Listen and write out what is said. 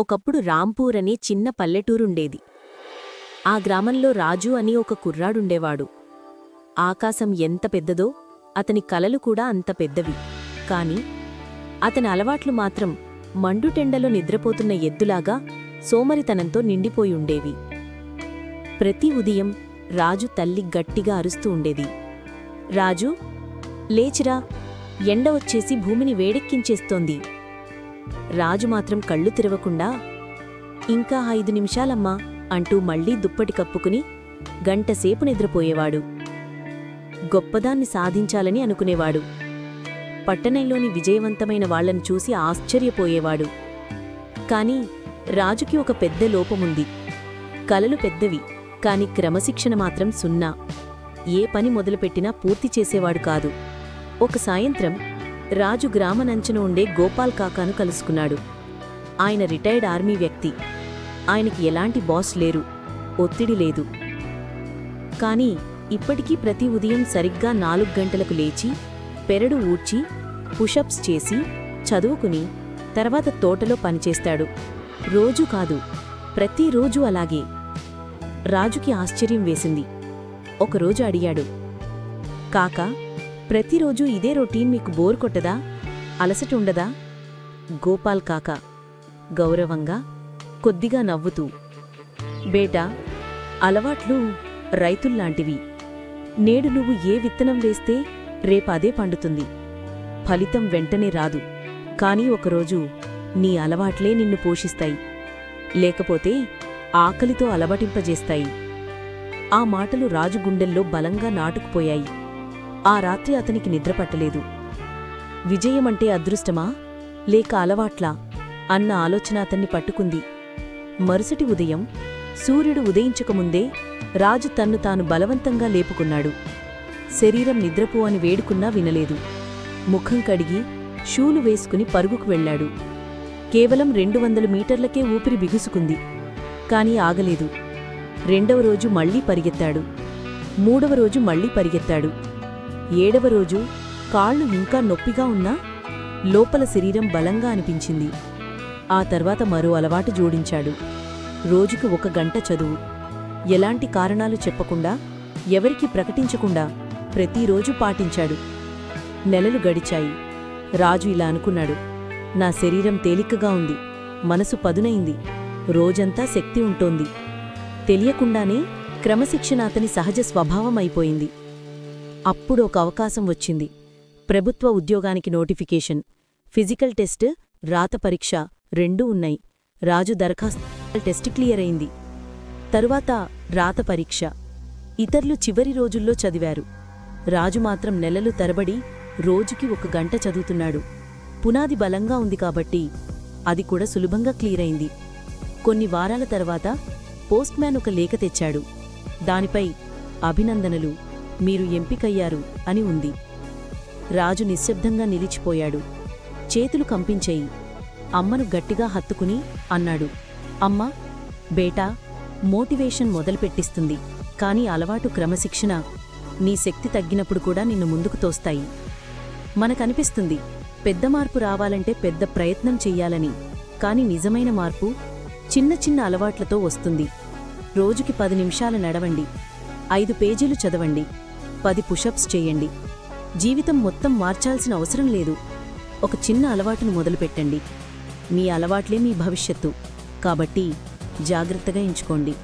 ఒకప్పుడు రాంపూర్ అనే చిన్న పల్లెటూరుండేది. ఆ గ్రామంలో రాజు అని ఒక కుర్రాడుండేవాడు. ఆకాశం ఎంత పెద్దదో అతని కలలు కూడా అంత పెద్దవి. కాని అతని అలవాట్లు మాత్రం మండుటెండలో నిద్రపోతున్న ఎద్దులాగా సోమరితనంతో నిండిపోయి ఉండేవి ప్రతి ఉదయం రాజు తల్లి గట్టిగా అరుస్తూ ఉండేది. రాజు లేచిరా. ఎండ వచ్చేసి భూమిని వేడెక్కించేస్తోంది. రాజు మాత్రం కళ్ళు తెరవకుండా ఇంకా ఐదు నిమిషాలమ్మా అంటూ మళ్ళీ దుప్పటి కప్పుకుని గంటసేపు నిద్రపోయేవాడు. గొప్పదాన్ని సాధించాలని అనుకునేవాడు. పట్టణంలోని విజయవంతమైన వాళ్ళను చూసి ఆశ్చర్యపోయేవాడు. కాని రాజుకి ఒక పెద్ద లోపముంది. కలలు పెద్దవి కాని క్రమశిక్షణ మాత్రం సున్నా. ఏ పని మొదలుపెట్టినా పూర్తి చేసేవాడు కాదు. ఒక సాయంత్రం రాజు గ్రామనంచున ఉండే గోపాల్ కాకాను కలుసుకున్నాడు. ఆయన రిటైర్డ్ ఆర్మీ వ్యక్తి. ఆయనకి ఎలాంటి బాస్ లేరు. ఒత్తిడి లేదు. కానీ ఇప్పటికీ ప్రతి ఉదయం సరిగ్గా నాలుగు గంటలకు లేచి పెరడు ఊడ్చి పుషప్స్ చేసి చదువుకుని తర్వాత తోటలో పనిచేస్తాడు. రోజు కాదు ప్రతిరోజు అలాగే. రాజుకి ఆశ్చర్యం వేసింది. ఒకరోజు అడిగాడు కాకా ప్రతిరోజు ఇదే రొటీన్ మీకు బోర్ కొట్టదా? అలసట ఉండదా? గోపాల్ కాక గౌరవంగా కొద్దిగా నవ్వుతూ. బేటా అలవాట్లు రైతుల్లాంటివి. నేడు నువ్వు ఏ విత్తనం వేస్తే రేపదే పండుతుంది. ఫలితం వెంటనే రాదు. కానీ ఒకరోజు నీ అలవాట్లే నిన్ను పోషిస్తాయి. లేకపోతే ఆకలితో అలవటింపజేస్తాయి. ఆ మాటలు రాజు గుండెల్లో బలంగా నాటుకుపోయాయి. ఆ రాత్రి అతనికి నిద్రపట్టలేదు విజయమంటే అదృష్టమా? లేక అలవాట్లా? అన్న ఆలోచన అతన్ని పట్టుకుంది. మరుసటి ఉదయం సూర్యుడు ఉదయించకముందే రాజు తన్ను తాను బలవంతంగా లేపుకున్నాడు. శరీరం నిద్రపో అని వేడుకున్నా వినలేదు. ముఖం కడిగి షూలు వేసుకుని పరుగుకు వెళ్ళాడు. కేవలం రెండు వందల మీటర్లకే ఊపిరి బిగుసుకుంది. కాని ఆగలేదు. రెండవ రోజు మళ్ళీ పరిగెత్తాడు. మూడవ రోజు మళ్ళీ పరిగెత్తాడు. ఏడవ రోజు కాళ్ళు ఇంకా నొప్పిగా ఉన్నా లోపల శరీరం బలంగా అనిపించింది. ఆ తర్వాత మరో అలవాటు జోడించాడు. రోజుకు ఒక గంట చదువు. ఎలాంటి కారణాలు చెప్పకుండా ఎవరికి ప్రకటించకుండా ప్రతిరోజు పాటించాడు. నెలలు గడిచాయి. రాజు ఇలా అనుకున్నాడు. నా శరీరం తేలికగా ఉంది. మనసు పదునైంది. రోజంతా శక్తి ఉంటోంది. తెలియకుండానే క్రమశిక్షణ అతని సహజ స్వభావం అయిపోయింది. అప్పుడు ఒక అవకాశం వచ్చింది. ప్రభుత్వ ఉద్యోగానికి నోటిఫికేషన్ ఫిజికల్ టెస్ట్ రాత పరీక్ష రెండూ ఉన్నాయి. రాజు దరఖాస్తు టెస్ట్ క్లియర్ అయింది. తరువాత రాత పరీక్ష. ఇతరులు చివరి రోజుల్లో చదివారు. రాజు మాత్రం నెలలు తరబడి రోజుకి ఒక గంట చదువుతున్నాడు. పునాది బలంగా ఉంది కాబట్టి అది కూడా సులభంగా క్లియర్ అయింది. కొన్ని వారాల తర్వాత పోస్ట్మ్యాన్ ఒక లేఖ తెచ్చాడు. దానిపై అభినందనలు. మీరు ఎంపికయ్యారు అని ఉంది. రాజు నిశ్శబ్దంగా నిలిచిపోయాడు. చేతులు కంపించేయి. అమ్మను గట్టిగా హత్తుకుని అన్నాడు. అమ్మ బేటా మోటివేషన్ మొదలుపెట్టిస్తుంది. కాని అలవాటు క్రమశిక్షణ నీ శక్తి తగ్గినప్పుడు కూడా నిన్ను ముందుకు తోస్తాయి. మనకనిపిస్తుంది పెద్ద మార్పు రావాలంటే పెద్ద ప్రయత్నం చెయ్యాలని. కాని నిజమైన మార్పు చిన్న చిన్న అలవాట్లతో వస్తుంది. రోజుకి పది నిమిషాలు నడవండి. ఐదు పేజీలు చదవండి. పది పుషప్స్ చేయండి. జీవితం మొత్తం మార్చాల్సిన అవసరం లేదు. ఒక చిన్న అలవాటును మొదలుపెట్టండి. మీ అలవాట్లే మీ భవిష్యత్తు. కాబట్టి జాగ్రత్తగా ఎంచుకోండి.